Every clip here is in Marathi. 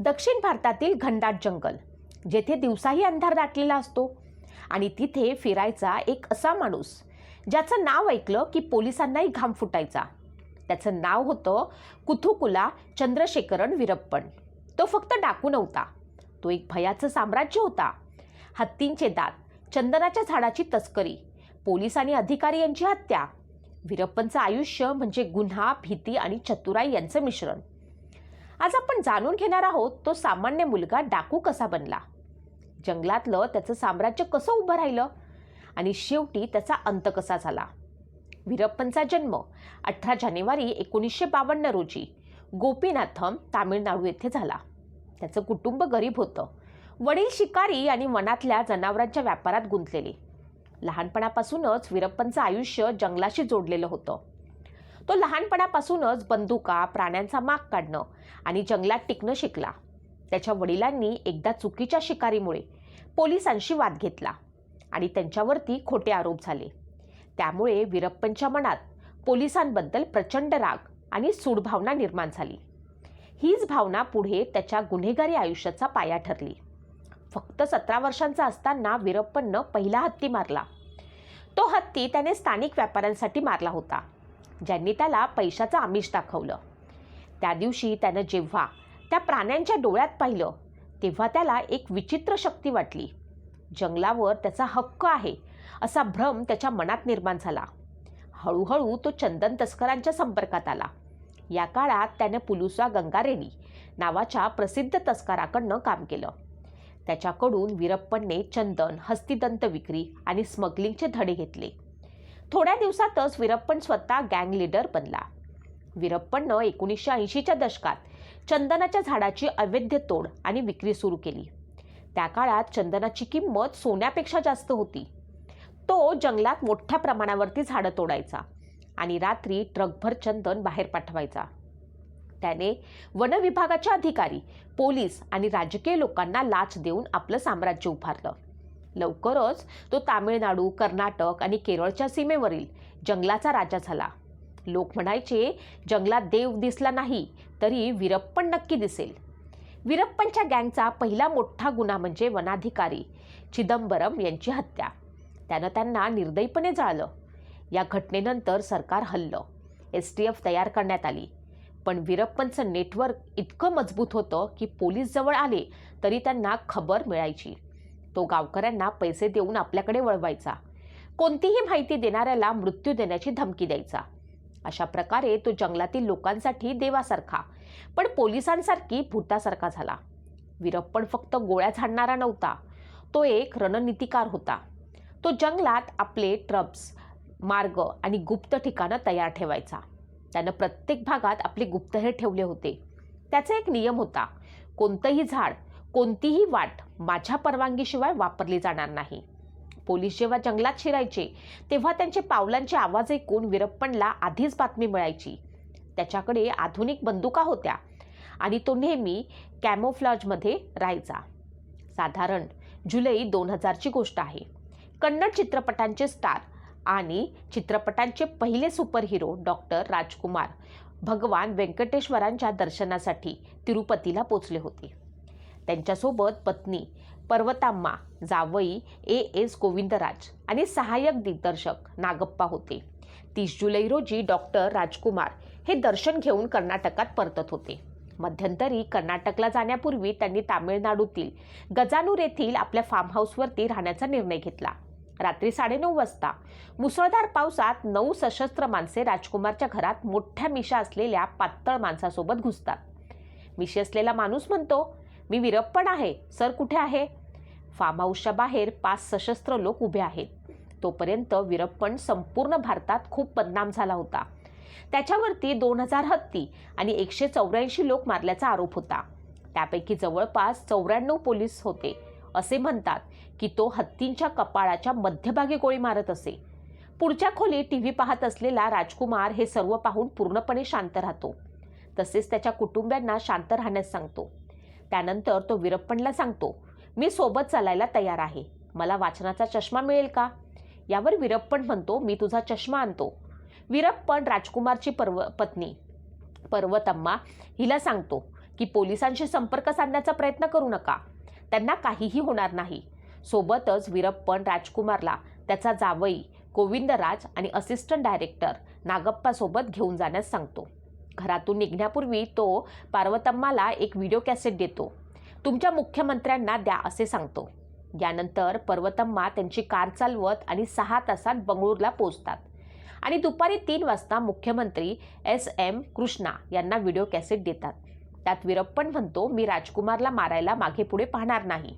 दक्षिण भारतातील घनदाट जंगल जेथे दिवसाही अंधार दाटलेला असतो आणि तिथे फिरायचा एक असा माणूस ज्याचं नाव ऐकलं की पोलिसांनाही घाम फुटायचा. त्याचं नाव होतं कुथुकुला चंद्रशेखरन विरप्पन. तो फक्त डाकू नव्हता तो एक भयाचं साम्राज्य होता. हत्तींचे दात चंदनाच्या झाडाची तस्करी पोलीस आणि अधिकारी यांची हत्या. विरप्पनचं आयुष्य म्हणजे गुन्हा भीती आणि चतुराई यांचं मिश्रण. आज आपण जाणून घेणार आहोत तो सामान्य मुलगा डाकू कसा बनला? जंगलातलं त्याचं साम्राज्य कसं उभं राहिलं? आणि शेवटी त्याचा अंत कसा झाला? वीरप्पनचा जन्म अठरा जानेवारी एकोणीसशे बावन्न रोजी गोपीनाथम तामिळनाडू येथे झाला. त्याचं कुटुंब गरीब होतं. वडील शिकारी आणि वनातल्या जनावरांच्या व्यापारात गुंतलेले. लहानपणापासूनच वीरप्पनचं आयुष्य जंगलाशी जोडलेलं होतं. तो लहानपणापासूनच बंदुका प्राण्यांचा माग काढणं आणि जंगलात टिकणं शिकला. त्याच्या वडिलांनी एकदा चुकीच्या शिकारीमुळे पोलिसांशी वाद घेतला आणि त्यांच्यावरती खोटे आरोप झाले. त्यामुळे वीरप्पनच्या मनात पोलिसांबद्दल प्रचंड राग आणि सूडभावना निर्माण झाली. हीच भावना पुढे त्याच्या गुन्हेगारी आयुष्याचा पाया ठरली. फक्त सतरा वर्षांचा असताना वीरप्पननं पहिला हत्ती मारला. तो हत्ती त्याने स्थानिक व्यापाऱ्यांसाठी मारला होता. ज्यांनी त्याला पैशाचं आमिष दाखवलं. त्या दिवशी त्यानं जेव्हा त्या प्राण्यांच्या डोळ्यात पाहिलं तेव्हा त्याला एक विचित्र शक्ती वाटली. जंगलावर त्याचा हक्क आहे असा भ्रम त्याच्या मनात निर्माण झाला. हळूहळू तो चंदन तस्करांच्या संपर्कात आला. या काळात त्याने पुलुसा गंगारेणी नावाच्या प्रसिद्ध तस्कराकडनं काम केलं. त्याच्याकडून वीरप्पनने चंदन हस्तिदंत विक्री आणि स्मगलिंगचे धडे घेतले. थोड्या दिवसातच वीरप्पन स्वतः गँग लीडर बनला. वीरप्पननं एकोणीसशे ऐंशीच्या दशकात चंदनाच्या झाडाची अवैध तोड आणि विक्री सुरू केली. त्या काळात चंदनाची किंमत सोन्यापेक्षा जास्त होती. तो जंगलात मोठ्या प्रमाणावरती झाडं तोडायचा आणि रात्री ट्रकभर चंदन बाहेर पाठवायचा. त्याने वन विभागाचे अधिकारी पोलीस आणि राजकीय लोकांना लाच देऊन आपलं साम्राज्य उभारलं. लवकरच तो तामिळनाडू कर्नाटक आणि केरळच्या सीमेवरील जंगलाचा राजा झाला. लोक म्हणायचे जंगलात देव दिसला नाही तरी वीरप्पन नक्की दिसेल. वीरप्पनच्या गँगचा पहिला मोठा गुन्हा म्हणजे वनाधिकारी चिदंबरम यांची हत्या. त्यानं त्यांना निर्दयीपणे जाळलं. या घटनेनंतर सरकार हल्लं. एस टी एफ तयार करण्यात आली. पण वीरप्पनचं नेटवर्क इतकं मजबूत होतं की पोलीस जवळ आले तरी त्यांना खबर मिळायची. तो गावकऱ्यांना पैसे देऊन आपल्याकडे वळवायचा. कोणतीही माहिती देणाऱ्याला मृत्यू देण्याची धमकी द्यायचा. अशा प्रकारे तो जंगलातील लोकांसाठी देवासारखा पण पोलिसांसारखी भूतासारखा झाला. वीरप्पन फक्त गोळ्या झाडणारा नव्हता. तो एक रणनीतिकार होता. तो जंगलात आपले ट्रब्स मार्ग आणि गुप्त ठिकाणं तयार ठेवायचा. त्यानं प्रत्येक भागात आपले गुप्तहेर ठेवले होते. त्याचा एक नियम होता. कोणतंही झाड कोणतीही वाट माझ्या परवानगीशिवाय वापरली जाणार नाही. पोलीस जेव्हा जंगलात शिरायचे तेव्हा त्यांचे पावलांचे आवाज ऐकून वीरप्पनला आधीच बातमी मिळायची. त्याच्याकडे आधुनिक बंदुका होत्या आणि तो नेहमी कॅमोफ्लॉजमध्ये राहायचा. साधारण जुलै दोन हजारची गोष्ट आहे. कन्नड चित्रपटांचे स्टार आणि चित्रपटांचे पहिले सुपरहिरो डॉक्टर राजकुमार भगवान व्यंकटेश्वरांच्या दर्शनासाठी तिरुपतीला पोचले होते. त्यांच्यासोबत पत्नी पर्वताम्मा जावई ए. एस. गोविंदराज आणि सहाय्यक दिग्दर्शक नागप्पा होते. तीस जुलै रोजी डॉक्टर राजकुमार हे दर्शन घेऊन कर्नाटकात परतत होते. मध्यंतरी कर्नाटकला जाण्यापूर्वी त्यांनी तामिळनाडूतील गजानूर येथील आपल्या फार्म हाऊसवरती राहण्याचा निर्णय घेतला. रात्री साडेनऊ वाजता मुसळधार पावसात नऊ सशस्त्र माणसे राजकुमारच्या घरात मोठ्या मिशा असलेल्या पातळ माणसासोबत घुसतात. मिशी असलेला माणूस म्हणतो मी विरप्पण आहे. सर कुठे आहे? फार्म हाऊसच्या बाहेर पाच सशस्त्र लोक उभे आहेत. तोपर्यंत विरप्पण संपूर्ण भारतात खूप बदनाम झाला होता. त्याच्यावरती दोन हजार हत्ती आणि एकशे चौऱ्याऐंशी लोक मारल्याचा आरोप होता. त्यापैकी जवळपास चौऱ्याण्णव पोलीस होते. असे म्हणतात की तो हत्तींच्या कपाळाच्या मध्यभागी गोळी मारत असे. पुढच्या खोली टी व्ही पाहत असलेला राजकुमार हे सर्व पाहून पूर्णपणे शांत राहतो. तसेच त्याच्या कुटुंबियांना शांत राहण्यास सांगतो. त्यानंतर तो वीरप्पनला सांगतो मी सोबत चालायला तयार आहे. मला वाचनाचा चष्मा मिळेल का? यावर वीरप्पन म्हणतो मी तुझा चष्मा आणतो. वीरप्पन राजकुमारची पर्व पत्नी पर्वतम्मा हिला सांगतो की पोलिसांशी संपर्क साधण्याचा प्रयत्न करू नका. त्यांना काहीही होणार नाही. सोबतच वीरप्पन राजकुमारला त्याचा जावई गोविंदराज आणि असिस्टंट डायरेक्टर नागप्पासोबत घेऊन जाण्यास सांगतो. घरातून निघण्यापूर्वी तो पार्वतम्माला एक व्हिडिओ कॅसेट देतो. तुमच्या मुख्यमंत्र्यांना द्या असे सांगतो. यानंतर पर्वतम्मा त्यांची कार चालवत आणि सहा तासात बंगळूरला पोहोचतात. आणि दुपारी तीन वाजता मुख्यमंत्री एस एम कृष्णा यांना व्हिडिओ कॅसेट देतात. त्यात विरप्पन म्हणतो मी राजकुमारला मारायला मागे पुढे पाहणार नाही.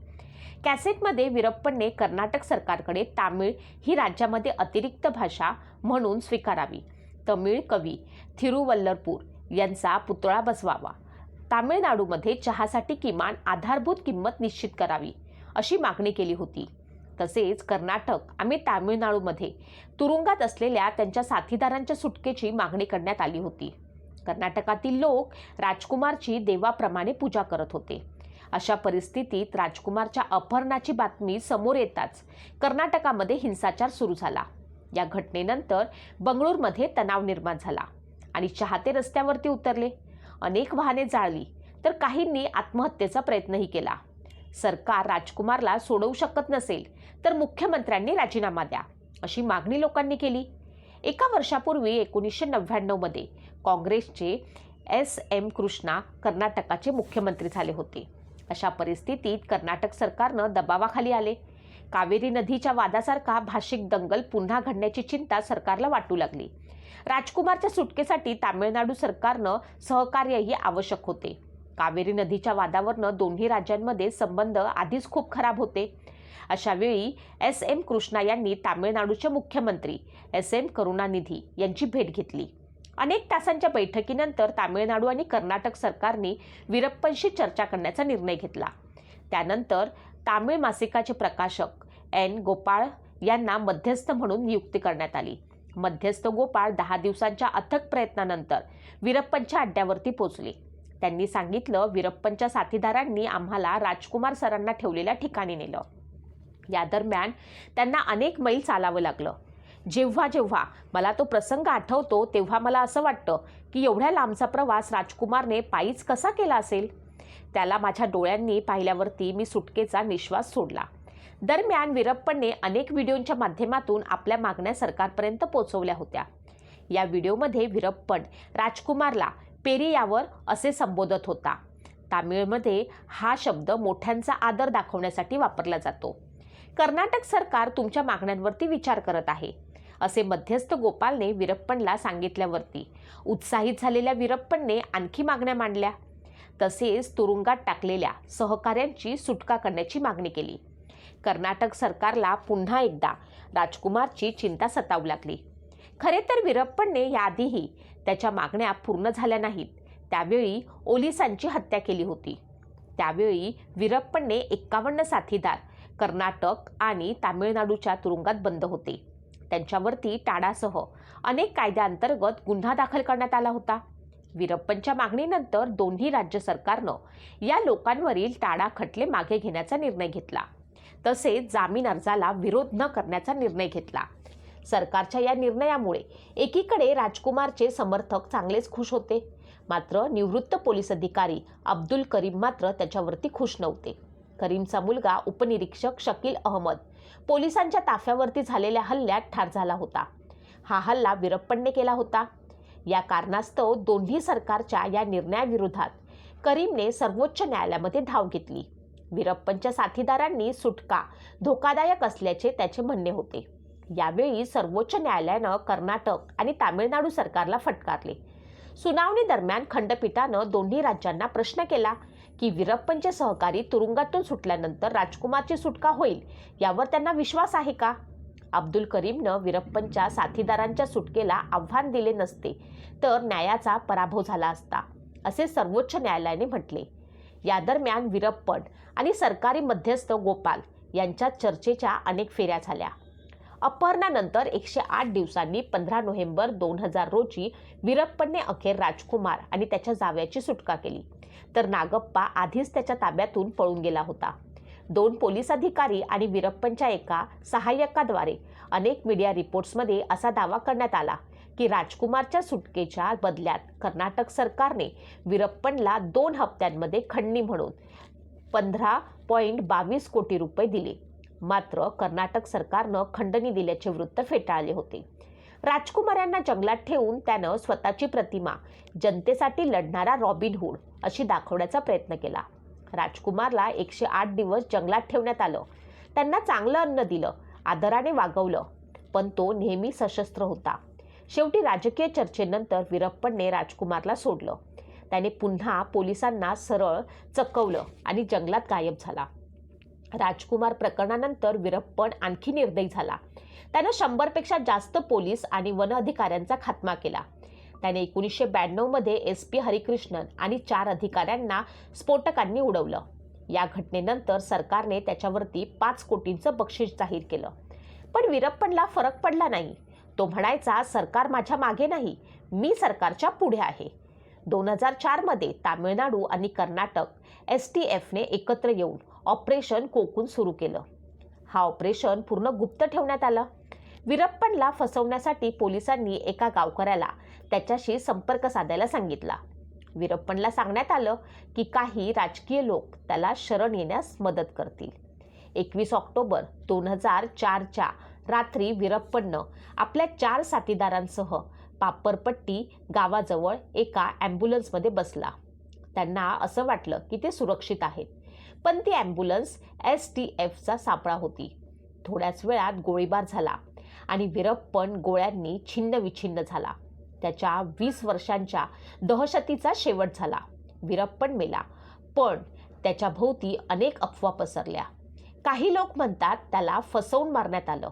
कॅसेटमध्ये विरप्पनने कर्नाटक सरकारकडे तामिळ ही राज्यामध्ये अतिरिक्त भाषा म्हणून स्वीकारावी. तमिळ कवी थिरुवल्लरपूर यांचा पुतळा बसवावा. तामिळनाडूमध्ये चहासाठी किमान आधारभूत किंमत निश्चित करावी अशी मागणी केली होती. तसेच कर्नाटक आणि तामिळनाडूमध्ये तुरुंगात असलेल्या त्यांच्या साथीदारांच्या सुटकेची मागणी करण्यात आली होती. कर्नाटकातील लोक राजकुमारची देवाप्रमाणे पूजा करत होते. अशा परिस्थितीत राजकुमारच्या अपहरणाची बातमी समोर येताच कर्नाटकामध्ये हिंसाचार सुरू झाला. या घटनेनंतर बंगळूरमध्ये तणाव निर्माण झाला आणि चाहते रस्त्यावरती उतरले. अनेक वाहने जाळली तर काहींनी आत्महत्येचा प्रयत्नही केला. सरकार राजकुमारला सोडवू शकत नसेल तर मुख्यमंत्र्यांनी राजीनामा द्या अशी मागणी लोकांनी केली. एका वर्षापूर्वी एकोणीसशे नव्याण्णवमध्ये काँग्रेसचे एस. एम. कृष्णा कर्नाटकाचे मुख्यमंत्री झाले होते. अशा परिस्थितीत कर्नाटक सरकारनं दबावाखाली आले. कावेरी नदीच्या वादासारखा भाषिक दंगल पुन्हा घडण्याची चिंता सरकारला वाटू लागली. राजकुमारच्या सुटकेसाठी तामिळनाडू सरकारनं सहकार्यही आवश्यक होते. कावेरी नदीच्या वादावरनं दोन्ही राज्यांमध्ये संबंध आधीच खूप खराब होते. अशा वेळी एस एम कृष्णा यांनी तामिळनाडूचे मुख्यमंत्री एस एम करुणानिधी यांची भेट घेतली. अनेक तासांच्या बैठकीनंतर तामिळनाडू आणि कर्नाटक सरकारने वीरप्पनशी चर्चा करण्याचा निर्णय घेतला. त्यानंतर तामिळ मासिकाचे प्रकाशक एन. गोपाळ यांना मध्यस्थ म्हणून नियुक्ती करण्यात आली. मध्यस्थ गोपाळ दहा दिवसांच्या अथक प्रयत्नानंतर वीरप्पनच्या अड्ड्यावरती पोचले त्यांनी सांगितलं वीरप्पनच्या साथीदारांनी आम्हाला राजकुमार सरांना ठेवलेल्या ठिकाणी नेलं. या दरम्यान त्यांना अनेक मैल चालावं लागलं. जेव्हा जेव्हा मला तो प्रसंग आठवतो तेव्हा मला असं वाटतं की एवढ्या लांबचा प्रवास राजकुमारने पायीच कसा केला असेल? त्याला माझ्या डोळ्यांनी पाहिल्यावरती मी सुटकेचा निश्वास सोडला. दरम्यान वीरप्पनने अनेक व्हिडिओंच्या माध्यमातून आपल्या मागण्या सरकारपर्यंत पोहोचवल्या होत्या. या व्हिडिओमध्ये वीरप्पन राजकुमारला पेरियावर असे संबोधत होता. तामिळमध्ये हा शब्द मोठ्यांचा आदर दाखवण्यासाठी वापरला जातो. कर्नाटक सरकार तुमच्या मागण्यांवरती विचार करत आहे असे मध्यस्थ गोपालने वीरप्पनला सांगितल्यावरती. उत्साहित झालेल्या वीरप्पनने आणखी मागण्या मांडल्या. तसेच तुरुंगात टाकलेल्या सहकाऱ्यांची सुटका करण्याची मागणी केली. कर्नाटक सरकारला पुन्हा एकदा राजकुमारची चिंता सतावू लागली. खरे तर वीरप्पनने याआधीही त्याच्या मागण्या पूर्ण झाल्या नाहीत. त्यावेळी ओलिसांची हत्या केली होती. त्यावेळी वीरप्पनने एक्कावन्न साथीदार कर्नाटक आणि तामिळनाडूच्या तुरुंगात बंद होते. त्यांच्यावरती टाडासह अनेक कायद्याअंतर्गत गुन्हा दाखल करण्यात आला होता. वीरप्पनच्या मागणीनंतर दोन्ही राज्य सरकारनं या लोकांवरील टाडा खटले मागे घेण्याचा निर्णय घेतला. तसेच जामीन अर्जाला विरोध न करण्याचा निर्णय घेतला. सरकारच्या या निर्णयामुळे एकीकडे राजकुमारचे समर्थक चांगलेच खुश होते. मात्र निवृत्त पोलीस अधिकारी अब्दुल करीम मात्र त्याच्यावरती खुश नव्हते. करीमचा मुलगा उपनिरीक्षक शकील अहमद पोलिसांच्या ताफ्यावरती झालेल्या हल्ल्यात ठार झाला होता. हा हल्ला वीरप्पनने केला होता. या कारणास्तव दोन्ही सरकारच्या या निर्णयाविरोधात करीमने सर्वोच्च न्यायालयामध्ये धाव घेतली. वीरप्पनच्या साथीदारांनी सुटका धोकादायक असल्याचे त्याचे म्हणणे होते. यावेळी सर्वोच्च न्यायालयानं कर्नाटक आणि तामिळनाडू सरकारला फटकारले. सुनावणी दरम्यान खंडपीठानं दोन्ही राज्यांना प्रश्न केला की वीरप्पनचे सहकारी तुरुंगातून सुटल्यानंतर राजकुमारची सुटका होईल यावर त्यांना विश्वास आहे का? अब्दुल करीमनं वीरप्पनच्या साथीदारांच्या सुटकेला आव्हान दिले नसते तर न्यायाचा पराभव झाला असता असे सर्वोच्च न्यायालयाने म्हटले. या दरम्यान वीरप्पन आणि सरकारी मध्यस्थ गोपाल यांच्या चर्चेच्या अनेक फेऱ्या झाल्या. अपहरणानंतर एकशे आठ दिवसांनी पंधरा नोव्हेंबर दोन हजार रोजी वीरप्पनने अखेर राजकुमार आणि त्याच्या जाव्याची सुटका केली. तर नागप्पा आधीच त्याच्या ताब्यातून पळून गेला होता. दोन पोलीस अधिकारी आणि वीरप्पनच्या एका सहाय्यकाद्वारे अनेक मीडिया रिपोर्ट्समध्ये असा दावा करण्यात आला की राजकुमारच्या सुटकेच्या बदल्यात कर्नाटक सरकारने वीरप्पनला दोन हप्त्यांमध्ये खंडणी म्हणून पंधरा पॉईंट बावीस कोटी रुपये दिले. मात्र कर्नाटक सरकारनं खंडणी दिल्याचे वृत्त फेटाळले होते. राजकुमार यांना जंगलात ठेवून त्यानं स्वतःची प्रतिमा जनतेसाठी लढणारा रॉबिनहूड अशी दाखवण्याचा प्रयत्न केला. राजकुमारला एकशे आठ दिवस जंगलात ठेवण्यात आलं. त्यांना चांगलं अन्न दिलं आदराने वागवलं पण तो नेहमी सशस्त्र होता. शेवटी राजकीय चर्चेनंतर वीरप्पनने राजकुमारला सोडलं. त्याने पुन्हा पोलिसांना सरळ चकवलं आणि जंगलात गायब झाला. राजकुमार प्रकरणानंतर वीरप्पन आणखी निर्दयी झाला. त्यानं शंभरपेक्षा जास्त पोलीस आणि वन अधिकाऱ्यांचा खात्मा केला. त्याने एकोणीसशे ब्याण्णवमध्ये एस पी हरिकृष्णन आणि चार अधिकाऱ्यांना स्फोटकांनी उडवलं. या घटनेनंतर सरकारने त्याच्यावरती पाच कोटींचं बक्षीस जाहीर केलं. पण वीरप्पनला फरक पडला नाही. तो म्हणायचा सरकार माझ्या मागे नाही. मी सरकारच्या पुढे आहे. दोन हजार चारमध्ये तामिळनाडू आणि कर्नाटक एस टी एफने एकत्र येऊन ऑपरेशन कोकून सुरू केलं. हा ऑपरेशन पूर्ण गुप्त ठेवण्यात आलं. वीरप्पनला फसवण्यासाठी पोलिसांनी एका गावकऱ्याला त्याच्याशी संपर्क साधायला सांगितला. वीरप्पनला सांगण्यात आलं की काही राजकीय लोक त्याला शरण येण्यास मदत करतील. एकवीस ऑक्टोबर दोन हजार चारच्या रात्री वीरप्पननं आपल्या चार साथीदारांसह पापरपट्टी गावाजवळ एका ॲम्ब्युलन्समध्ये बसला. त्यांना असं वाटलं की ते सुरक्षित आहेत पण ती ॲम्ब्युलन्स एस टी एफचा सापळा होती. थोड्याच वेळात गोळीबार झाला आणि वीरप्पन गोळ्यांनी छिन्न विछिन्न झाला. त्याच्या वीस वर्षांच्या दहशतीचा शेवट झाला. वीरप्पन मेला. पण त्याच्या भोवती अनेक अफवा पसरल्या. काही लोक म्हणतात त्याला फसवून मारण्यात आलं.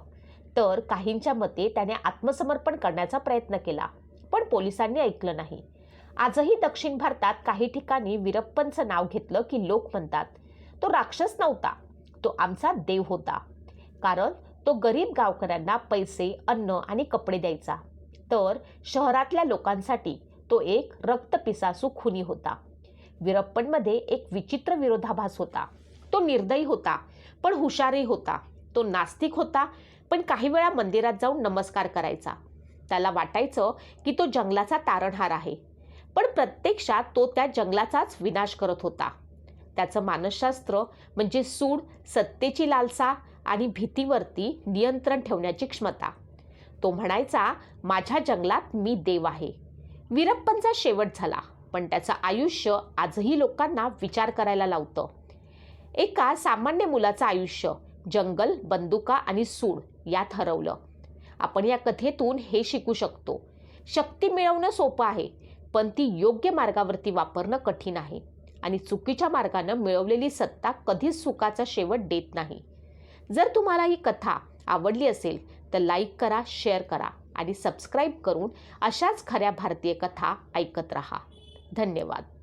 तर काहींच्या मते त्याने आत्मसमर्पण करण्याचा प्रयत्न केला. पण पोलिसांनी ऐकलं नाही. आजही दक्षिण भारतात काही ठिकाणी वीरप्पनचं नाव घेतलं की लोक म्हणतात तो राक्षस नव्हता. तो आमचा देव होता. कारण तो गरीब गावकऱ्यांना पैसे अन्न आणि कपडे द्यायचा. तर शहरातल्या लोकांसाठी तो एक रक्तपिसासू खुनी होता. वीरप्पनमध्ये एक विचित्र विरोधाभास होता. तो निर्दयी होता पण हुशारही होता. तो नास्तिक होता पण काही वेळा मंदिरात जाऊन नमस्कार करायचा. त्याला वाटायचं की तो जंगलाचा तारणहार आहे पण प्रत्यक्षात तो त्या जंगलाचाच विनाश करत होता. त्याचं मानसशास्त्र म्हणजे सूड सत्तेची लालसा आणि भीतीवरती नियंत्रण ठेवण्याची क्षमता. तो म्हणायचा माझ्या जंगलात मी देव आहे. वीरप्पनचा शेवट झाला पण त्याचं आयुष्य आजही लोकांना विचार करायला लावतं. एका सामान्य मुलाचं आयुष्य जंगल बंदुका आणि सूड यात हरवलं. आपण या कथेतून हे शिकू शकतो. शक्ती मिळवणं सोपं आहे पण ती योग्य मार्गावरती वापरणं कठीण आहे आणि चुकीच्या मार्गानं मिळवलेली सत्ता कधीच सुखाचा शेवट देत नाही. जर तुम्हाला ही कथा आवडली असेल तर लाईक करा शेअर करा आणि सबस्क्राईब करून अशाच खऱ्या भारतीय कथा ऐकत रहा. धन्यवाद.